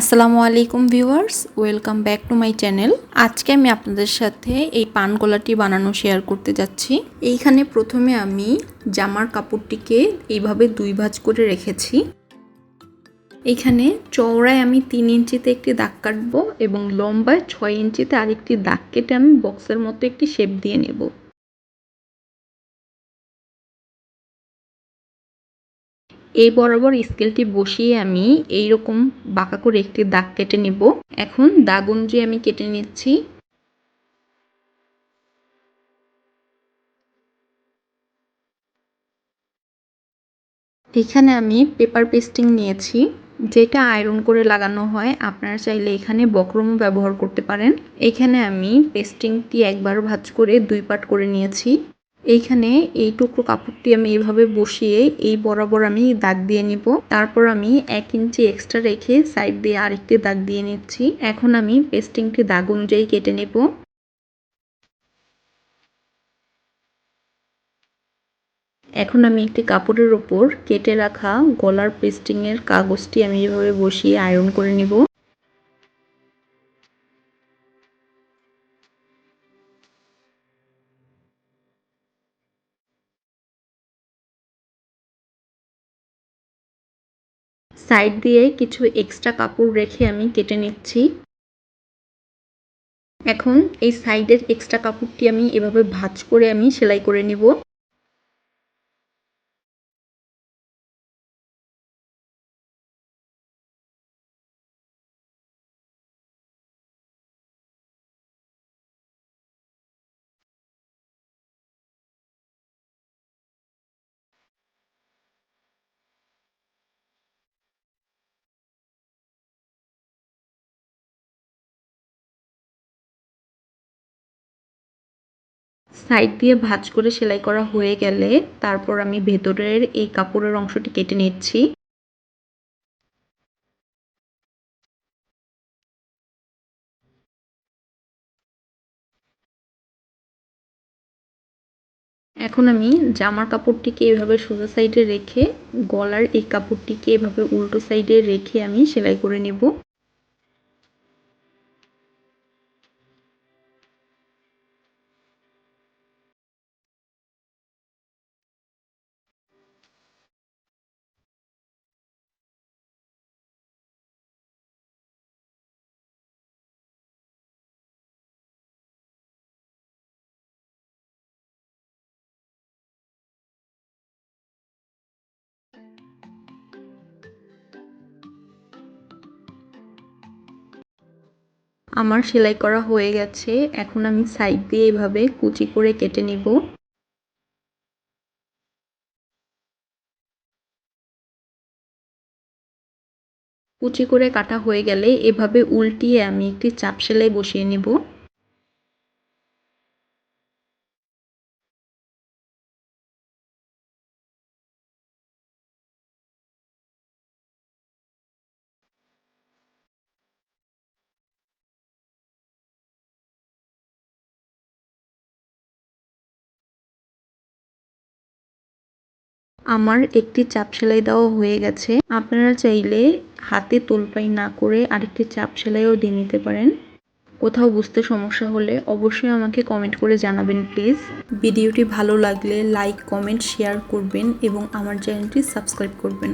আসসালামু আলাইকুম viewers, welcome back to my channel. আজকে আমি আপনাদের সাথে এই পান গলাটি বানানো শেয়ার করতে যাচ্ছি। এইখানে প্রথমে আমি জামার কাপড়টিকে এইভাবে দুই ভাঁজ করে রেখেছি। এইখানে চওড়ায় আমি তিন ইঞ্চিতে একটি দাগ কাটবো এবং লম্বায় ছয় ইঞ্চিতে আরেকটি দাগ কেটে আমি বক্সের মতো একটি শেপ দিয়ে নেব। এই বরাবর স্কেলটি বসিয়ে আমি এই রকম বাঁকা করে একটি দাগ কেটে নেব। এখন দাগ অনুযায়ী আমি কেটে নিচ্ছি, এখানে আমি পেপার পেস্টিং নিয়েছি, যেটা আয়রন করে লাগানো হয়। আপনারা চাইলে এখানে বক্রমও ব্যবহার করতে পারেন। এখানে আমি পেস্টিংটি একবার ভাজ করে দুই পাট করে নিয়েছি। এইখানে এই টুকরো কাপড়টি আমি এভাবে বসিয়ে এই বরাবর আমি দাগ দিয়ে নিব। তারপর আমি এক ইঞ্চি এক্সট্রা রেখে সাইড দিয়ে আরেকটি দাগ দিয়ে নিচ্ছি। এখন আমি পেস্টিংটি দাগ অনুযায়ী কেটে নেব। এখন আমি একটি কাপড়ের ওপর কেটে রাখা গলার পেস্টিংয়ের কাগজটি আমি এভাবে বসিয়ে আয়রন করে নিব। সাইড দিয়ে কিছু এক্সট্রা কাপড় রেখে আমি কেটে নিচ্ছি। এখন এই সাইডের এক্সট্রা কাপড়টি আমি এভাবে ভাঁজ করে আমি সেলাই করে নিব। সাইড দিয়ে ভাঁজ করে সেলাই করা হয়ে গেলে তারপর আমি ভেতরের এই কাপড়ের অংশটি কেটে নিচ্ছি। এখন আমি জামার কাপড়টিকে এভাবে সোজা সাইডে রেখে গলার এই কাপড়টিকে এভাবে উল্টো সাইডে রেখে আমি সেলাই করে নেব। আমার সেলাই করা হয়ে গেছে। এখন আমি সাইড দিয়ে এভাবে কুচি করে কেটে নিব। কুচি করে কাটা হয়ে গেলে এভাবে উল্টিয়ে আমি একটি চাপ সেলাই বসিয়ে নেব। আমার একটি চাপ সেলাই দেওয়া হয়ে গেছে। আপনারা চাইলে হাতে তোলপাই না করে আরেকটি চাপ সেলাইও দিয়ে নিতে পারেন। কোথাও বুঝতে সমস্যা হলে অবশ্যই আমাকে কমেন্ট করে জানাবেন, প্লিজ। ভিডিওটি ভালো লাগলে লাইক, কমেন্ট, শেয়ার করবেন এবং আমার চ্যানেলটি সাবস্ক্রাইব করবেন।